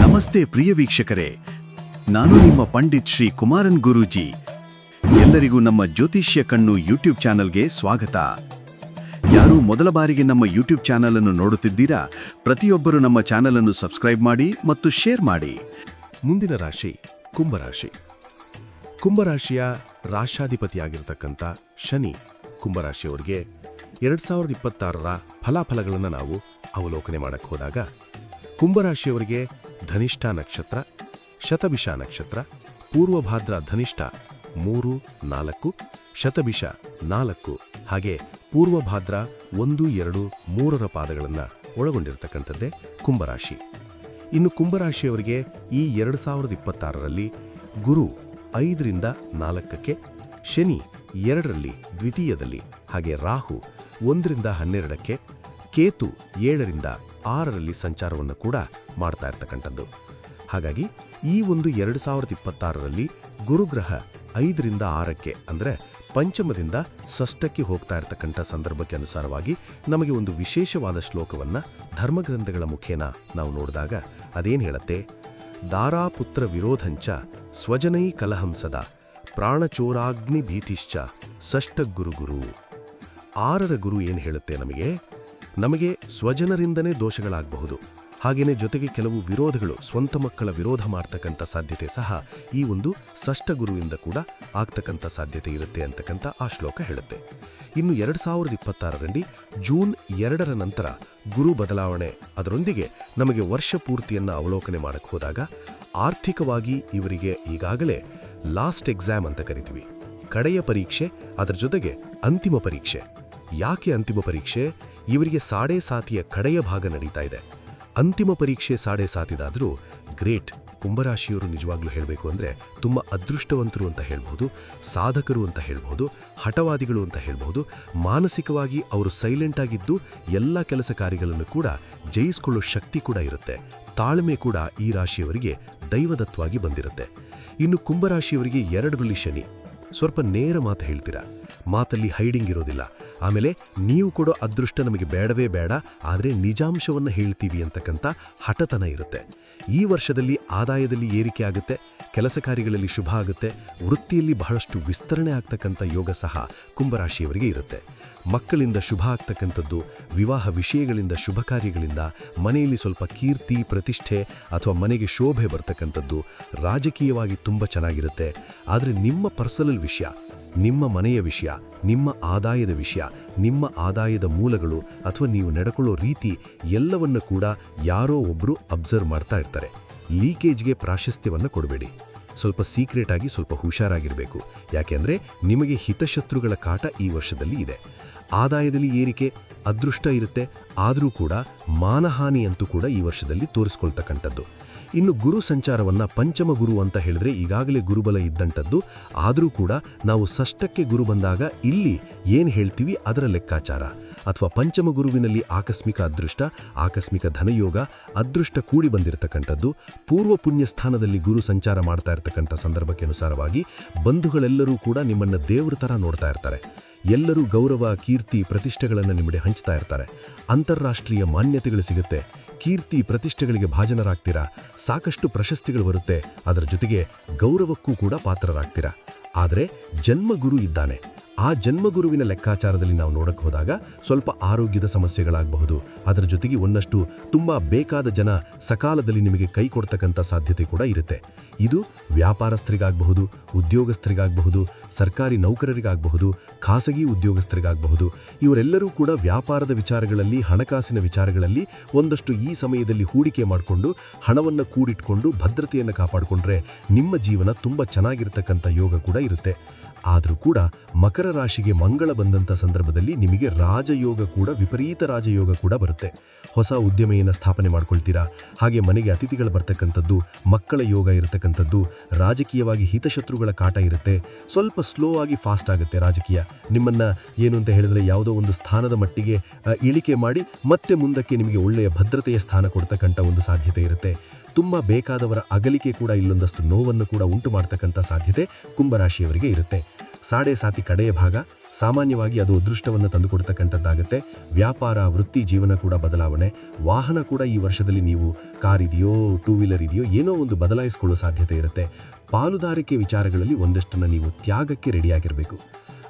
ನಮಸ್ತೆ ಪ್ರಿಯ ವೀಕ್ಷಕರೇ. ನಾನು ನಿಮ್ಮ ಪಂಡಿತ್ ಶ್ರೀ ಕುಮಾರನ್ ಗುರೂಜಿ. ಎಲ್ಲರಿಗೂ ನಮ್ಮ ಜ್ಯೋತಿಷ್ಯ ಕಣ್ಣು ಯೂಟ್ಯೂಬ್ ಚಾನಲ್ಗೆ ಸ್ವಾಗತ. ಯಾರು ಮೊದಲ ಬಾರಿಗೆ ನಮ್ಮ ಯೂಟ್ಯೂಬ್ ಚಾನಲ್ ಅನ್ನು ನೋಡುತ್ತಿದ್ದೀರಾ, ಪ್ರತಿಯೊಬ್ಬರು ನಮ್ಮ ಚಾನಲ್ ಅನ್ನು ಸಬ್ಸ್ಕ್ರೈಬ್ ಮಾಡಿ ಮತ್ತು ಶೇರ್ ಮಾಡಿ. ಮುಂದಿನ ರಾಶಿ, ಕುಂಭರಾಶಿ. ಕುಂಭರಾಶಿಯ ರಾಶಾಧಿಪತಿಯಾಗಿರ್ತಕ್ಕಂಥ ಶನಿ ಕುಂಭರಾಶಿಯವರಿಗೆ ಎರಡು ಸಾವಿರದ ಇಪ್ಪತ್ತಾರರ ಫಲಾಫಲಗಳನ್ನು ನಾವು ಅವಲೋಕನೆ ಮಾಡಕ್ಕೆ ಹೋದಾಗ, ಕುಂಭರಾಶಿಯವರಿಗೆ ಧನಿಷ್ಠ ನಕ್ಷತ್ರ, ಶತಭಿಷ ನಕ್ಷತ್ರ, ಪೂರ್ವಭಾದ್ರ ಧನಿಷ್ಠ ಮೂರು, ನಾಲ್ಕು, ಶತಭಿಷ ನಾಲ್ಕು, ಹಾಗೆ ಪೂರ್ವಭಾದ್ರ ಒಂದು, ಎರಡು, ಮೂರರ ಪಾದಗಳನ್ನು ಒಳಗೊಂಡಿರತಕ್ಕಂಥದ್ದೇ ಕುಂಭರಾಶಿ. ಇನ್ನು ಕುಂಭರಾಶಿಯವರಿಗೆ ಈ ಎರಡು ಸಾವಿರದ ಇಪ್ಪತ್ತಾರರಲ್ಲಿ ಗುರು ಐದರಿಂದ ನಾಲ್ಕಕ್ಕೆ, ಶನಿ ಎರಡರಲ್ಲಿ ದ್ವಿತೀಯದಲ್ಲಿ, ಹಾಗೆ ರಾಹು ಒಂದರಿಂದ ಹನ್ನೆರಡಕ್ಕೆ, ಕೇತು ಏಳರಿಂದ ಆರರಲ್ಲಿ ಸಂಚಾರವನ್ನು ಕೂಡ ಮಾಡ್ತಾ ಇರ್ತಕ್ಕಂಥದ್ದು. ಹಾಗಾಗಿ ಈ ಒಂದು ಎರಡು ಸಾವಿರದ ಇಪ್ಪತ್ತಾರರಲ್ಲಿ ಗುರುಗ್ರಹ ಐದರಿಂದ ಆರಕ್ಕೆ ಅಂದರೆ ಪಂಚಮದಿಂದ ಷಷ್ಠಕ್ಕೆ ಹೋಗ್ತಾ ಇರತಕ್ಕಂಥ ಸಂದರ್ಭಕ್ಕೆ ಅನುಸಾರವಾಗಿ ನಮಗೆ ಒಂದು ವಿಶೇಷವಾದ ಶ್ಲೋಕವನ್ನು ಧರ್ಮಗ್ರಂಥಗಳ ಮುಖೇನ ನಾವು ನೋಡಿದಾಗ ಅದೇನು ಹೇಳುತ್ತೆ? ದಾರಾಪುತ್ರ ವಿರೋಧಂಚ ಸ್ವಜನೈ ಕಲಹಂಸದ ಪ್ರಾಣಚೋರಾಗ್ನಿ ಭೀತಿಶ್ಚ ಷಷ್ಠ ಗುರುಗುರು. ಆರರ ಗುರು ಏನು ಹೇಳುತ್ತೆ ನಮಗೆ? ನಮಗೆ ಸ್ವಜನರಿಂದನೇ ದೋಷಗಳಾಗಬಹುದು. ಹಾಗೆಯೇ ಜೊತೆಗೆ ಕೆಲವು ವಿರೋಧಗಳು ಸ್ವಂತ ಮಕ್ಕಳ ವಿರೋಧ ಮಾಡ್ತಕ್ಕಂಥ ಸಾಧ್ಯತೆ ಸಹ ಈ ಒಂದು ಷಷ್ಠ ಗುರುವಿಂದ ಕೂಡ ಆಗ್ತಕ್ಕಂಥ ಸಾಧ್ಯತೆ ಇರುತ್ತೆ ಅಂತಕ್ಕಂಥ ಆ ಶ್ಲೋಕ ಹೇಳುತ್ತೆ. ಇನ್ನು ಎರಡು ಸಾವಿರದ ಇಪ್ಪತ್ತಾರರಲ್ಲಿ ಜೂನ್ ಎರಡರ ನಂತರ ಗುರು ಬದಲಾವಣೆ ಅದರೊಂದಿಗೆ ನಮಗೆ ವರ್ಷ ಪೂರ್ತಿಯನ್ನು ಅವಲೋಕನೆ ಮಾಡಕ್ಕೆ ಹೋದಾಗ ಆರ್ಥಿಕವಾಗಿ ಇವರಿಗೆ ಈಗಾಗಲೇ ಲಾಸ್ಟ್ ಎಕ್ಸಾಮ್ ಅಂತ ಕರಿತೀವಿ. ಕಡೆಯ ಪರೀಕ್ಷೆ, ಅದರ ಜೊತೆಗೆ ಅಂತಿಮ ಪರೀಕ್ಷೆ. ಯಾಕೆ ಅಂತಿಮ ಪರೀಕ್ಷೆ? ಇವರಿಗೆ ಸಾಡೆ ಸಾತಿಯ ಕಡೆಯ ಭಾಗ ನಡೀತಾ ಇದೆ. ಅಂತಿಮ ಪರೀಕ್ಷೆ ಸಾಡೆ ಸಾತಿದಾದರೂ ಗ್ರೇಟ್. ಕುಂಭರಾಶಿಯವರು ನಿಜವಾಗ್ಲೂ ಹೇಳಬೇಕು ಅಂದರೆ ತುಂಬ ಅದೃಷ್ಟವಂತರು ಅಂತ ಹೇಳ್ಬೋದು ಸಾಧಕರು ಅಂತ ಹೇಳ್ಬೋದು ಹಠವಾದಿಗಳು ಅಂತ ಹೇಳ್ಬೋದು ಮಾನಸಿಕವಾಗಿ ಅವರು ಸೈಲೆಂಟ್ ಆಗಿದ್ದು ಎಲ್ಲ ಕೆಲಸ ಕಾರ್ಯಗಳನ್ನು ಕೂಡ ಜಯಿಸಿಕೊಳ್ಳೋ ಶಕ್ತಿ ಕೂಡ ಇರುತ್ತೆ. ತಾಳ್ಮೆ ಕೂಡ ಈ ರಾಶಿಯವರಿಗೆ ದೈವದತ್ವಾಗಿ ಬಂದಿರುತ್ತೆ. ಇನ್ನು ಕುಂಭರಾಶಿಯವರಿಗೆ ಎರಡರಲ್ಲಿ ಶನಿ. ಸ್ವಲ್ಪ ನೇರ ಮಾತು ಹೇಳ್ತೀರಾ? ಮಾತಲ್ಲಿ ಹೈಡಿಂಗ್ ಇರೋದಿಲ್ಲ. ಆಮೇಲೆ ನೀವು ಕೊಡೋ ಅದೃಷ್ಟ ನಮಗೆ ಬೇಡವೇ ಬೇಡ, ಆದರೆ ನಿಜಾಂಶವನ್ನು ಹೇಳ್ತೀವಿ ಅಂತಕ್ಕಂಥ ಹಠತನ ಇರುತ್ತೆ. ಈ ವರ್ಷದಲ್ಲಿ ಆದಾಯದಲ್ಲಿ ಏರಿಕೆ ಆಗುತ್ತೆ, ಕೆಲಸ ಕಾರ್ಯಗಳಲ್ಲಿ ಶುಭ ಆಗುತ್ತೆ, ವೃತ್ತಿಯಲ್ಲಿ ಬಹಳಷ್ಟು ವಿಸ್ತರಣೆ ಆಗ್ತಕ್ಕಂಥ ಯೋಗ ಸಹ ಕುಂಭರಾಶಿಯವರಿಗೆ ಇರುತ್ತೆ. ಮಕ್ಕಳಿಂದ ಶುಭ ಆಗ್ತಕ್ಕಂಥದ್ದು, ವಿವಾಹ ವಿಷಯಗಳಿಂದ ಶುಭ ಕಾರ್ಯಗಳಿಂದ, ಮನೆಯಲ್ಲಿ ಸ್ವಲ್ಪ ಕೀರ್ತಿ, ಪ್ರತಿಷ್ಠೆ ಅಥವಾ ಮನೆಗೆ ಶೋಭೆ ಬರ್ತಕ್ಕಂಥದ್ದು ರಾಜಕೀಯವಾಗಿ ತುಂಬ ಚೆನ್ನಾಗಿರುತ್ತೆ. ಆದರೆ ನಿಮ್ಮ ಪರ್ಸನಲ್ ವಿಷಯ ನಿಮ್ಮ ಮನೆಯ ವಿಷಯ, ನಿಮ್ಮ ಆದಾಯದ ವಿಷಯ, ನಿಮ್ಮ ಆದಾಯದ ಮೂಲಗಳು ಅಥವಾ ನೀವು ನಡ್ಕೊಳ್ಳೋ ರೀತಿ ಎಲ್ಲವನ್ನು ಕೂಡ ಯಾರೋ ಒಬ್ಬರು ಅಬ್ಸರ್ವ್ ಮಾಡ್ತಾ ಇರ್ತಾರೆ. ಲೀಕೇಜ್ಗೆ ಪ್ರಾಶಸ್ತ್ಯವನ್ನು ಕೊಡಬೇಡಿ. ಸ್ವಲ್ಪ ಸೀಕ್ರೆಟ್ ಆಗಿ ಸ್ವಲ್ಪ ಹುಷಾರಾಗಿರಬೇಕು. ಯಾಕೆಂದರೆ ನಿಮಗೆ ಹಿತಶತ್ರುಗಳ ಕಾಟ ಈ ವರ್ಷದಲ್ಲಿ ಇದೆ. ಆದಾಯದಲ್ಲಿ ಏರಿಕೆ, ಅದೃಷ್ಟ ಇರುತ್ತೆ, ಆದರೂ ಕೂಡ ಮಾನಹಾನಿ ಅಂತೂ ಕೂಡ ಈ ವರ್ಷದಲ್ಲಿ ತೋರಿಸ್ಕೊಳ್ತಕ್ಕಂಥದ್ದು. ಇನ್ನು ಗುರು ಸಂಚಾರವನ್ನ ಪಂಚಮ ಗುರು ಅಂತ ಹೇಳಿದ್ರೆ ಈಗಾಗಲೇ ಗುರುಬಲ ಇದ್ದಂಥದ್ದು. ಆದರೂ ಕೂಡ ನಾವು ಷಷ್ಟಕ್ಕೆ ಗುರು ಬಂದಾಗ ಇಲ್ಲಿ ಏನು ಹೇಳ್ತೀವಿ ಅದರ ಲೆಕ್ಕಾಚಾರ. ಅಥವಾ ಪಂಚಮ ಗುರುವಿನಲ್ಲಿ ಆಕಸ್ಮಿಕ ಅದೃಷ್ಟ, ಆಕಸ್ಮಿಕ ಧನಯೋಗ, ಅದೃಷ್ಟ ಕೂಡಿ ಬಂದಿರತಕ್ಕಂಥದ್ದು. ಪೂರ್ವ ಪುಣ್ಯ ಸ್ಥಾನದಲ್ಲಿ ಗುರು ಸಂಚಾರ ಮಾಡ್ತಾ ಇರತಕ್ಕಂಥ ಸಂದರ್ಭಕ್ಕೆ ಅನುಸಾರವಾಗಿ ಬಂಧುಗಳೆಲ್ಲರೂ ಕೂಡ ನಿಮ್ಮನ್ನು ದೇವ್ರ ಥರ ನೋಡ್ತಾ ಇರ್ತಾರೆ. ಎಲ್ಲರೂ ಗೌರವ, ಕೀರ್ತಿ, ಪ್ರತಿಷ್ಠೆಗಳನ್ನು ನಿಮ್ಮಡೆ ಹಂಚ್ತಾ ಇರ್ತಾರೆ. ಅಂತಾರಾಷ್ಟ್ರೀಯ ಮಾನ್ಯತೆಗಳು ಸಿಗುತ್ತೆ. ಕೀರ್ತಿ ಪ್ರತಿಷ್ಠೆಗಳಿಗೆ ಭಾಜನರಾಗ್ತೀರಾ? ಸಾಕಷ್ಟು ಪ್ರಶಸ್ತಿಗಳು ಬರುತ್ತೆ. ಅದರ ಜೊತೆಗೆ ಗೌರವಕ್ಕೂ ಕೂಡ ಪಾತ್ರರಾಗ್ತೀರಾ? ಆದರೆ ಜನ್ಮಗುರು ಇದ್ದಾನೆ. ಆ ಜನ್ಮಗುರುವಿನ ಲೆಕ್ಕಾಚಾರದಲ್ಲಿ ನಾವು ನೋಡಕ್ಕೆ ಹೋದಾಗ ಸ್ವಲ್ಪ ಆರೋಗ್ಯದ ಸಮಸ್ಯೆಗಳಾಗಬಹುದು. ಅದರ ಜೊತೆಗೆ ಒಂದಷ್ಟು ತುಂಬ ಬೇಕಾದ ಜನ ಸಕಾಲದಲ್ಲಿ ನಿಮಗೆ ಕೈ ಕೊಡ್ತಕ್ಕಂಥ ಸಾಧ್ಯತೆ ಕೂಡ ಇರುತ್ತೆ. ಇದು ವ್ಯಾಪಾರಸ್ಥರಿಗಾಗಬಹುದು, ಉದ್ಯೋಗಸ್ಥರಿಗಾಗಬಹುದು, ಸರ್ಕಾರಿ ನೌಕರರಿಗಾಗಬಹುದು, ಖಾಸಗಿ ಉದ್ಯೋಗಸ್ಥರಿಗಾಗಬಹುದು. ಇವರೆಲ್ಲರೂ ಕೂಡ ವ್ಯಾಪಾರದ ವಿಚಾರಗಳಲ್ಲಿ, ಹಣಕಾಸಿನ ವಿಚಾರಗಳಲ್ಲಿ ಒಂದಷ್ಟು ಈ ಸಮಯದಲ್ಲಿ ಹೂಡಿಕೆ ಮಾಡಿಕೊಂಡು, ಹಣವನ್ನು ಕೂಡಿಟ್ಕೊಂಡು, ಭದ್ರತೆಯನ್ನು ಕಾಪಾಡಿಕೊಂಡ್ರೆ ನಿಮ್ಮ ಜೀವನ ತುಂಬ ಚೆನ್ನಾಗಿರ್ತಕ್ಕಂಥ ಯೋಗ ಕೂಡ ಇರುತ್ತೆ. ಆದರೂ ಕೂಡ ಮಕರ ರಾಶಿಗೆ ಮಂಗಳ ಬಂದಂಥ ಸಂದರ್ಭದಲ್ಲಿ ನಿಮಗೆ ರಾಜಯೋಗ ಕೂಡ, ವಿಪರೀತ ರಾಜಯೋಗ ಕೂಡ ಬರುತ್ತೆ. ಹೊಸ ಉದ್ಯಮೆಯನ್ನು ಸ್ಥಾಪನೆ ಮಾಡ್ಕೊಳ್ತೀರಾ? ಹಾಗೆ ಮನೆಗೆ ಅತಿಥಿಗಳು ಬರ್ತಕ್ಕಂಥದ್ದು, ಮಕ್ಕಳ ಯೋಗ ಇರತಕ್ಕಂಥದ್ದು, ರಾಜಕೀಯವಾಗಿ ಹಿತಶತ್ರುಗಳ ಕಾಟ ಇರುತ್ತೆ. ಸ್ವಲ್ಪ ಸ್ಲೋ ಆಗಿ ಫಾಸ್ಟ್ ಆಗುತ್ತೆ ರಾಜಕೀಯ. ನಿಮ್ಮನ್ನು ಏನು ಅಂತ ಹೇಳಿದ್ರೆ ಯಾವುದೋ ಒಂದು ಸ್ಥಾನದ ಮಟ್ಟಿಗೆ ಇಳಿಕೆ ಮಾಡಿ ಮತ್ತೆ ಮುಂದಕ್ಕೆ ನಿಮಗೆ ಒಳ್ಳೆಯ ಭದ್ರತೆಯ ಸ್ಥಾನ ಕೊಡ್ತಕ್ಕಂಥ ಒಂದು ಸಾಧ್ಯತೆ ಇರುತ್ತೆ. ತುಂಬ ಬೇಕಾದವರ ಅಗಲಿಕೆ ಕೂಡ ಇಲ್ಲೊಂದಷ್ಟು ನೋವನ್ನು ಕೂಡ ಉಂಟು ಮಾಡ್ತಕ್ಕಂಥ ಸಾಧ್ಯತೆ ಕುಂಭರಾಶಿಯವರಿಗೆ ಇರುತ್ತೆ. ಸಾಡೆ ಸಾತಿ ಕಡೆಯ ಭಾಗ ಸಾಮಾನ್ಯವಾಗಿ ಅದು ಅದೃಷ್ಟವನ್ನು ತಂದುಕೊಡ್ತಕ್ಕಂಥದ್ದಾಗುತ್ತೆ. ವ್ಯಾಪಾರ, ವೃತ್ತಿ, ಜೀವನ ಕೂಡ ಬದಲಾವಣೆ. ವಾಹನ ಕೂಡ ಈ ವರ್ಷದಲ್ಲಿ ನೀವು ಕಾರ್ ಇದೆಯೋ ಟೂ ವೀಲರ್ ಇದೆಯೋ, ಏನೋ ಒಂದು ಬದಲಾಯಿಸಿಕೊಳ್ಳೋ ಸಾಧ್ಯತೆ ಇರುತ್ತೆ. ಪಾಲುದಾರಿಕೆ ವಿಚಾರಗಳಲ್ಲಿ ಒಂದಷ್ಟನ್ನು ನೀವು ತ್ಯಾಗಕ್ಕೆ ರೆಡಿಯಾಗಿರಬೇಕು.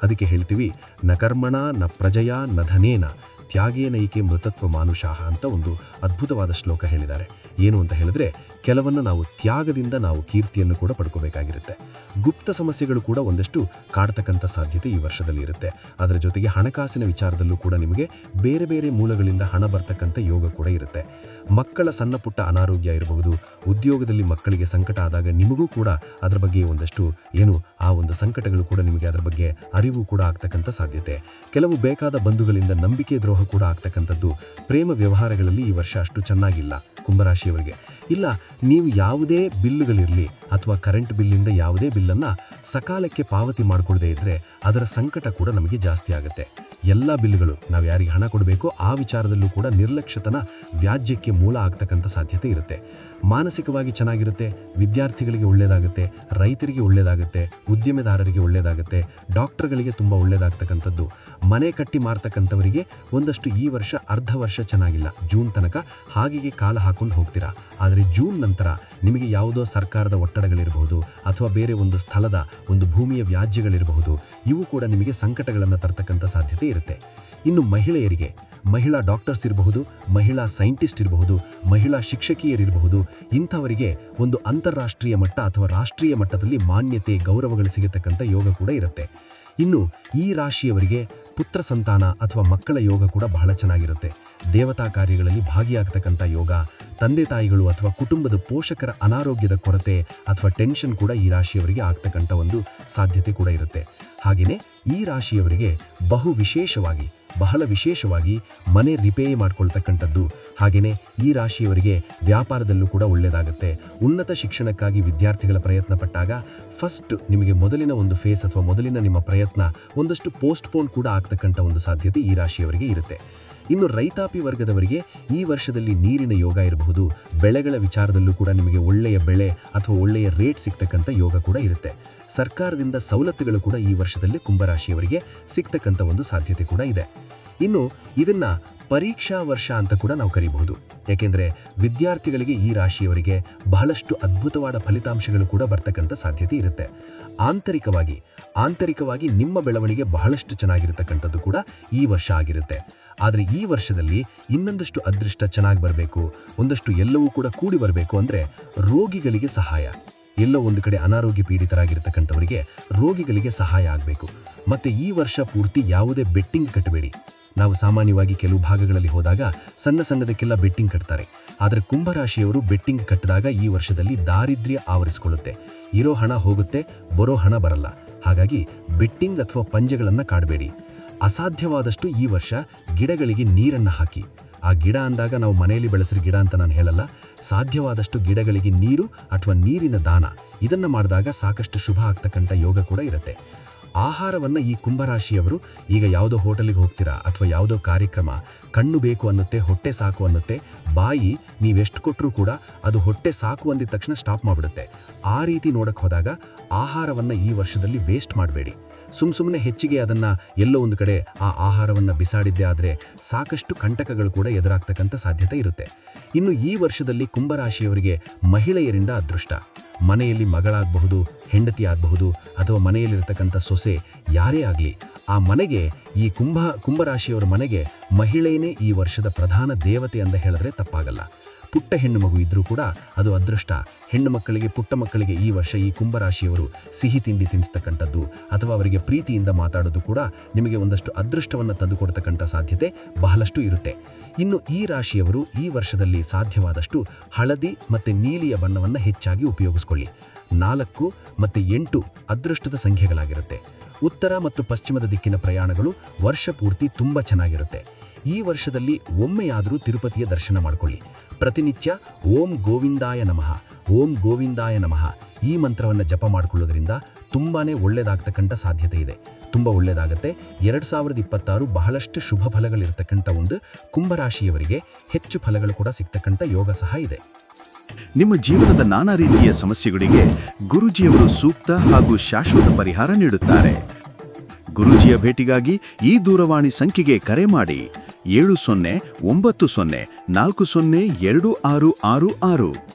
ಅದಕ್ಕೆ ಹೇಳ್ತೀವಿ, ನ ಕರ್ಮಣ, ನ ಪ್ರಜಯ, ನ ಧನೇನ, ತ್ಯಾಗೇನೈಕೆ ಮೃತತ್ವ ಮಾನುಷಾಹ ಅಂತ ಒಂದು ಅದ್ಭುತವಾದ ಶ್ಲೋಕ ಹೇಳಿದ್ದಾರೆ. ಏನು ಅಂತ ಹೇಳಿದ್ರೆ ಕೆಲವನ್ನ ನಾವು ತ್ಯಾಗದಿಂದ ನಾವು ಕೀರ್ತಿಯನ್ನು ಕೂಡ ಪಡ್ಕೋಬೇಕಾಗಿರುತ್ತೆ. ಗುಪ್ತ ಸಮಸ್ಯೆಗಳು ಕೂಡ ಒಂದಷ್ಟು ಕಾಡ್ತಕ್ಕಂಥ ಸಾಧ್ಯತೆ ಈ ವರ್ಷದಲ್ಲಿ ಇರುತ್ತೆ. ಅದರ ಜೊತೆಗೆ ಹಣಕಾಸಿನ ವಿಚಾರದಲ್ಲೂ ಕೂಡ ನಿಮಗೆ ಬೇರೆ ಬೇರೆ ಮೂಲಗಳಿಂದ ಹಣ ಬರ್ತಕ್ಕಂಥ ಯೋಗ ಕೂಡ ಇರುತ್ತೆ. ಮಕ್ಕಳ ಸಣ್ಣ ಪುಟ್ಟ ಅನಾರೋಗ್ಯ ಇರಬಹುದು, ಉದ್ಯೋಗದಲ್ಲಿ ಮಕ್ಕಳಿಗೆ ಸಂಕಟ ಆದಾಗ ನಿಮಗೂ ಕೂಡ ಅದರ ಬಗ್ಗೆ ಒಂದಷ್ಟು ಏನು ಆ ಒಂದು ಸಂಕಟಗಳು ಕೂಡ ನಿಮಗೆ ಅದರ ಬಗ್ಗೆ ಅರಿವು ಕೂಡ ಆಗ್ತಕ್ಕಂಥ ಸಾಧ್ಯತೆ. ಕೆಲವು ಬೇಕಾದ ಬಂಧುಗಳಿಂದ ನಂಬಿಕೆ ದ್ರೋಹ ಕೂಡ ಆಗ್ತಕ್ಕಂಥದ್ದು ಪ್ರೇಮ ವ್ಯವಹಾರಗಳಲ್ಲಿ ಈ ವರ್ಷ ಅಷ್ಟು ಚೆನ್ನಾಗಿಲ್ಲ. ಕುಂಭರಾಶಿಯವರಿಗೆ. ಇಲ್ಲ, ನೀವು ಯಾವುದೇ ಬಿಲ್ಲುಗಳಿರಲಿ ಅಥವಾ ಕರೆಂಟ್ ಬಿಲ್ಲಿಂದ ಯಾವುದೇ ಬಿಲ್ಲನ್ನು ಸಕಾಲಕ್ಕೆ ಪಾವತಿ ಮಾಡಿಕೊಳ್ಳದೇ ಇದ್ದರೆ ಅದರ ಸಂಕಟ ಕೂಡ ನಮಗೆ ಜಾಸ್ತಿ ಆಗುತ್ತೆ. ಎಲ್ಲ ಬಿಲ್ಗಳು ನಾವು ಯಾರಿಗೆ ಹಣ ಕೊಡಬೇಕೋ ಆ ವಿಚಾರದಲ್ಲೂ ಕೂಡ ನಿರ್ಲಕ್ಷ್ಯತನ ವ್ಯಾಜ್ಯಕ್ಕೆ ಮೂಲ ಆಗ್ತಕ್ಕಂಥ ಸಾಧ್ಯತೆ ಇರುತ್ತೆ. ಮಾನಸಿಕವಾಗಿ ಚೆನ್ನಾಗಿರುತ್ತೆ, ವಿದ್ಯಾರ್ಥಿಗಳಿಗೆ ಒಳ್ಳೆಯದಾಗುತ್ತೆ ರೈತರಿಗೆ ಒಳ್ಳೆಯದಾಗುತ್ತೆ ಉದ್ಯಮೆದಾರರಿಗೆ ಒಳ್ಳೆಯದಾಗುತ್ತೆ ಡಾಕ್ಟರ್ಗಳಿಗೆ ತುಂಬ ಒಳ್ಳೆಯದಾಗ್ತಕ್ಕಂಥದ್ದು ಮನೆ ಕಟ್ಟಿ ಮಾರ್ತಕ್ಕಂಥವರಿಗೆ ಒಂದಷ್ಟು ಈ ವರ್ಷ ಅರ್ಧ ವರ್ಷ ಚೆನ್ನಾಗಿಲ್ಲ. ಜೂನ್ ತನಕ ಹಾಗೆಯೇ ಕಾಲ ಹಾಕೊಂಡು ಹೋಗ್ತೀರಾ? ಆದರೆ ಜೂನ್ ನಂತರ ನಿಮಗೆ ಯಾವುದೋ ಸರ್ಕಾರದ ಒತ್ತಡಗಳಿರಬಹುದು ಅಥವಾ ಬೇರೆ ಒಂದು ಸ್ಥಳದ ಒಂದು ಭೂಮಿಯ ವ್ಯಾಜ್ಯಗಳಿರಬಹುದು. ಇವು ಕೂಡ ನಿಮಗೆ ಸಂಕಟಗಳನ್ನು ತರ್ತಕ್ಕಂಥ ಸಾಧ್ಯತೆ ಇರುತ್ತೆ. ಇನ್ನು ಮಹಿಳೆಯರಿಗೆ, ಮಹಿಳಾ ಡಾಕ್ಟರ್ಸ್ ಇರಬಹುದು, ಮಹಿಳಾ ಸೈಂಟಿಸ್ಟ್ ಇರಬಹುದು, ಮಹಿಳಾ ಶಿಕ್ಷಕಿಯರಿರಬಹುದು ಇಂಥವರಿಗೆ ಒಂದು ಅಂತಾರಾಷ್ಟ್ರೀಯ ಮಟ್ಟ ಅಥವಾ ರಾಷ್ಟ್ರೀಯ ಮಟ್ಟದಲ್ಲಿ ಮಾನ್ಯತೆ, ಗೌರವಗಳು ಸಿಗತಕ್ಕಂಥ ಯೋಗ ಕೂಡ ಇರುತ್ತೆ. ಇನ್ನು ಈ ರಾಶಿಯವರಿಗೆ ಪುತ್ರ ಸಂತಾನ ಅಥವಾ ಮಕ್ಕಳ ಯೋಗ ಕೂಡ ಬಹಳ ಚೆನ್ನಾಗಿರುತ್ತೆ. ದೇವತಾ ಕಾರ್ಯಗಳಲ್ಲಿ ಭಾಗಿಯಾಗತಕ್ಕಂಥ ಯೋಗ, ತಂದೆ ತಾಯಿಗಳು ಅಥವಾ ಕುಟುಂಬದ ಪೋಷಕರ ಅನಾರೋಗ್ಯದ ಕೊರತೆ ಅಥವಾ ಟೆನ್ಷನ್ ಕೂಡ ಈ ರಾಶಿಯವರಿಗೆ ಆಗ್ತಕ್ಕಂಥ ಒಂದು ಸಾಧ್ಯತೆ ಕೂಡ ಇರುತ್ತೆ. ಹಾಗೆಯೇ ಈ ರಾಶಿಯವರಿಗೆ ಬಹು ವಿಶೇಷವಾಗಿ ಬಹಳ ವಿಶೇಷವಾಗಿ ಮನೆ ರಿಪೇರಿ ಮಾಡ್ಕೊಳ್ತಕ್ಕಂಥದ್ದು. ಹಾಗೆಯೇ ಈ ರಾಶಿಯವರಿಗೆ ವ್ಯಾಪಾರದಲ್ಲೂ ಕೂಡ ಒಳ್ಳೆಯದಾಗುತ್ತೆ ಉನ್ನತ ಶಿಕ್ಷಣಕ್ಕಾಗಿ ವಿದ್ಯಾರ್ಥಿಗಳ ಪ್ರಯತ್ನ ಪಟ್ಟಾಗ ಫಸ್ಟ್ ನಿಮಗೆ ಮೊದಲಿನ ಒಂದು ಫೇಸ್ ಅಥವಾ ಮೊದಲಿನ ನಿಮ್ಮ ಪ್ರಯತ್ನ ಒಂದಷ್ಟು ಪೋಸ್ಟ್ಪೋನ್ ಕೂಡ ಆಗ್ತಕ್ಕಂಥ ಒಂದು ಸಾಧ್ಯತೆ ಈ ರಾಶಿಯವರಿಗೆ ಇರುತ್ತೆ. ಇನ್ನು ರೈತಾಪಿ ವರ್ಗದವರಿಗೆ ಈ ವರ್ಷದಲ್ಲಿ ನೀರಿನ ಯೋಗ ಇರಬಹುದು. ಬೆಳೆಗಳ ವಿಚಾರದಲ್ಲೂ ಕೂಡ ನಿಮಗೆ ಒಳ್ಳೆಯ ಬೆಳೆ ಅಥವಾ ಒಳ್ಳೆಯ ರೇಟ್ ಸಿಗ್ತಕ್ಕಂಥ ಯೋಗ ಕೂಡ ಇರುತ್ತೆ. ಸರ್ಕಾರದಿಂದ ಸವಲತ್ತುಗಳು ಕೂಡ ಈ ವರ್ಷದಲ್ಲಿ ಕುಂಭರಾಶಿಯವರಿಗೆ ಸಿಗ್ತಕ್ಕಂಥ ಒಂದು ಸಾಧ್ಯತೆ ಕೂಡ ಇದೆ. ಇನ್ನು ಇದನ್ನ ಪರೀಕ್ಷಾ ವರ್ಷ ಅಂತ ಕೂಡ ನಾವು ಕರೀಬಹುದು. ಯಾಕೆಂದ್ರೆ ವಿದ್ಯಾರ್ಥಿಗಳಿಗೆ ಈ ರಾಶಿಯವರಿಗೆ ಬಹಳಷ್ಟು ಅದ್ಭುತವಾದ ಫಲಿತಾಂಶಗಳು ಕೂಡ ಬರ್ತಕ್ಕಂಥ ಸಾಧ್ಯತೆ ಇರುತ್ತೆ. ಆಂತರಿಕವಾಗಿ ಆಂತರಿಕವಾಗಿ ನಿಮ್ಮ ಬೆಳವಣಿಗೆ ಬಹಳಷ್ಟು ಚೆನ್ನಾಗಿರತಕ್ಕಂಥದ್ದು ಕೂಡ ಈ ವರ್ಷ ಆಗಿರುತ್ತೆ. ಆದರೆ ಈ ವರ್ಷದಲ್ಲಿ ಇನ್ನೊಂದಷ್ಟು ಅದೃಷ್ಟ ಚೆನ್ನಾಗಿ ಬರಬೇಕು, ಒಂದಷ್ಟು ಎಲ್ಲವೂ ಕೂಡ ಕೂಡಿ ಬರಬೇಕು ಅಂದರೆ ರೋಗಿಗಳಿಗೆ ಸಹಾಯ. ಎಲ್ಲೋ ಒಂದು ಕಡೆ ಅನಾರೋಗ್ಯ ಪೀಡಿತರಾಗಿರ್ತಕ್ಕಂಥವರಿಗೆ ರೋಗಿಗಳಿಗೆ ಸಹಾಯ ಆಗಬೇಕು. ಮತ್ತೆ ಈ ವರ್ಷ ಪೂರ್ತಿ ಯಾವುದೇ ಬೆಟ್ಟಿಂಗ್ ಕಟ್ಟಬೇಡಿ. ನಾವು ಸಾಮಾನ್ಯವಾಗಿ ಕೆಲವು ಭಾಗಗಳಲ್ಲಿ ಹೋದಾಗ ಸಣ್ಣ ಸಣ್ಣದಕ್ಕೆಲ್ಲ ಬೆಟ್ಟಿಂಗ್ ಕಟ್ತಾರೆ. ಆದರೆ ಕುಂಭರಾಶಿಯವರು ಬೆಟ್ಟಿಂಗ್ ಕಟ್ಟಿದಾಗ ಈ ವರ್ಷದಲ್ಲಿ ದಾರಿದ್ರ್ಯ ಆವರಿಸಿಕೊಳ್ಳುತ್ತೆ. ಇರೋ ಹಣ ಹೋಗುತ್ತೆ, ಬರೋ ಹಣ ಬರಲ್ಲ. ಹಾಗಾಗಿ ಬೆಟ್ಟಿಂಗ್ ಅಥವಾ ಪಂಜೆಗಳನ್ನು ಕಾಡಬೇಡಿ. ಅಸಾಧ್ಯವಾದಷ್ಟು ಈ ವರ್ಷ ಗಿಡಗಳಿಗೆ ನೀರನ್ನು ಹಾಕಿ. ಆ ಗಿಡ ಅಂದಾಗ ನಾವು ಮನೆಯಲ್ಲಿ ಬೆಳೆಸಿರೋ ಗಿಡ ಅಂತ ನಾನು ಹೇಳಲ್ಲ ಸಾಧ್ಯವಾದಷ್ಟು ಗಿಡಗಳಿಗೆ ನೀರು ಅಥವಾ ನೀರಿನ ದಾನ. ಇದನ್ನು ಮಾಡಿದಾಗ ಸಾಕಷ್ಟು ಶುಭ ಆಗ್ತಕ್ಕಂಥ ಯೋಗ ಕೂಡ ಇರುತ್ತೆ. ಆಹಾರವನ್ನು ಈ ಕುಂಭರಾಶಿಯವರು ಈಗ ಯಾವುದೋ ಹೋಟೆಲಿಗೆ ಹೋಗ್ತೀರಾ ಅಥವಾ ಯಾವುದೋ ಕಾರ್ಯಕ್ರಮ, ಕಣ್ಣು ಬೇಕು ಅನ್ನುತ್ತೆ, ಹೊಟ್ಟೆ ಸಾಕು ಅನ್ನುತ್ತೆ, ಬಾಯಿ ನೀವೆಷ್ಟು ಕೊಟ್ಟರೂ ಕೂಡ ಅದು ಹೊಟ್ಟೆ ಸಾಕು ಅಂದಿದ ತಕ್ಷಣ ಸ್ಟಾಪ್ ಮಾಡಿಬಿಡುತ್ತೆ. ಆ ರೀತಿ ನೋಡಕ್ಕೆ ಹೋದಾಗ ಆಹಾರವನ್ನು ಈ ವರ್ಷದಲ್ಲಿ ವೇಸ್ಟ್ ಮಾಡಬೇಡಿ. ಸುಮ್ ಸುಮ್ಮನೆ ಹೆಚ್ಚಿಗೆ ಅದನ್ನು ಎಲ್ಲೋ ಒಂದು ಕಡೆ ಆ ಆಹಾರವನ್ನು ಬಿಸಾಡಿದ್ದೇ ಆದರೆ ಸಾಕಷ್ಟು ಕಂಟಕಗಳು ಕೂಡ ಎದುರಾಗ್ತಕ್ಕಂಥ ಸಾಧ್ಯತೆ ಇರುತ್ತೆ. ಇನ್ನು ಈ ವರ್ಷದಲ್ಲಿ ಕುಂಭರಾಶಿಯವರಿಗೆ ಮಹಿಳೆಯರಿಂದ ಅದೃಷ್ಟ. ಮನೆಯಲ್ಲಿ ಮಗಳಾಗಬಹುದು, ಹೆಂಡತಿ ಆಗಬಹುದು, ಅಥವಾ ಮನೆಯಲ್ಲಿರ್ತಕ್ಕಂಥ ಸೊಸೆ ಯಾರೇ ಆಗಲಿ, ಆ ಮನೆಗೆ, ಈ ಕುಂಭ, ಕುಂಭರಾಶಿಯವರ ಮನೆಗೆ ಮಹಿಳೆಯೇ ಈ ವರ್ಷದ ಪ್ರಧಾನ ದೇವತೆ ಅಂತ ಹೇಳಿದ್ರೆ ತಪ್ಪಾಗಲ್ಲ. ಪುಟ್ಟ ಹೆಣ್ಣು ಮಗು ಇದ್ದರೂ ಕೂಡ ಅದು ಅದೃಷ್ಟ. ಹೆಣ್ಣು ಮಕ್ಕಳಿಗೆ, ಪುಟ್ಟ ಮಕ್ಕಳಿಗೆ ಈ ವರ್ಷ ಈ ಕುಂಭರಾಶಿಯವರು ಸಿಹಿ ತಿಂಡಿ ತಿನ್ನಿಸ್ತಕ್ಕಂಥದ್ದು ಅಥವಾ ಅವರಿಗೆ ಪ್ರೀತಿಯಿಂದ ಮಾತಾಡೋದು ಕೂಡ ನಿಮಗೆ ಒಂದಷ್ಟು ಅದೃಷ್ಟವನ್ನು ತಂದುಕೊಡ್ತಕ್ಕಂಥ ಸಾಧ್ಯತೆ ಬಹಳಷ್ಟು ಇರುತ್ತೆ. ಇನ್ನು ಈ ರಾಶಿಯವರು ಈ ವರ್ಷದಲ್ಲಿ ಸಾಧ್ಯವಾದಷ್ಟು ಹಳದಿ ಮತ್ತು ನೀಲಿಯ ಬಣ್ಣವನ್ನು ಹೆಚ್ಚಾಗಿ ಉಪಯೋಗಿಸ್ಕೊಳ್ಳಿ. ನಾಲ್ಕು ಮತ್ತು ಎಂಟು ಅದೃಷ್ಟದ ಸಂಖ್ಯೆಗಳಾಗಿರುತ್ತೆ. ಉತ್ತರ ಮತ್ತು ಪಶ್ಚಿಮದ ದಿಕ್ಕಿನ ಪ್ರಯಾಣಗಳು ವರ್ಷ ಪೂರ್ತಿ ತುಂಬ ಚೆನ್ನಾಗಿರುತ್ತೆ. ಈ ವರ್ಷದಲ್ಲಿ ಒಮ್ಮೆಯಾದರೂ ತಿರುಪತಿಯ ದರ್ಶನ ಮಾಡಿಕೊಳ್ಳಿ. ಪ್ರತಿನಿತ್ಯ ಓಂ ಗೋವಿಂದಾಯ ನಮಃ, ಓಂ ಗೋವಿಂದಾಯ ನಮಃ. ಈ ಮಂತ್ರವನ್ನು ಜಪ ಮಾಡಿಕೊಳ್ಳೋದ್ರಿಂದ ತುಂಬಾನೇ ಒಳ್ಳೆಯದಾಗ್ತಕ್ಕಂಥ ಸಾಧ್ಯತೆ ಇದೆ. ತುಂಬ ಒಳ್ಳೆಯದಾಗತ್ತೆ ಎರಡು ಸಾವಿರದ ಇಪ್ಪತ್ತಾರು ಬಹಳಷ್ಟು ಶುಭ ಫಲಗಳಿರ್ತಕ್ಕಂಥ ಒಂದು ಕುಂಭರಾಶಿಯವರಿಗೆ ಹೆಚ್ಚು ಫಲಗಳು ಕೂಡ ಸಿಗ್ತಕ್ಕಂಥ ಯೋಗ ಸಹ ಇದೆ. ನಿಮ್ಮ ಜೀವನದ ನಾನಾ ರೀತಿಯ ಸಮಸ್ಯೆಗಳಿಗೆ ಗುರುಜಿಯವರು ಸೂಕ್ತ ಹಾಗೂ ಶಾಶ್ವತ ಪರಿಹಾರ ನೀಡುತ್ತಾರೆ. ಗುರುಜಿಯ ಭೇಟಿಗಾಗಿ ಈ ದೂರವಾಣಿ ಸಂಖ್ಯೆಗೆ ಕರೆ ಮಾಡಿ ಏಳು ಸೊನ್ನೆ ಒಂಬತ್ತು ಸೊನ್ನೆ ನಾಲ್ಕು ಸೊನ್ನೆ ಎರಡು ಆರು ಆರು ಆರು.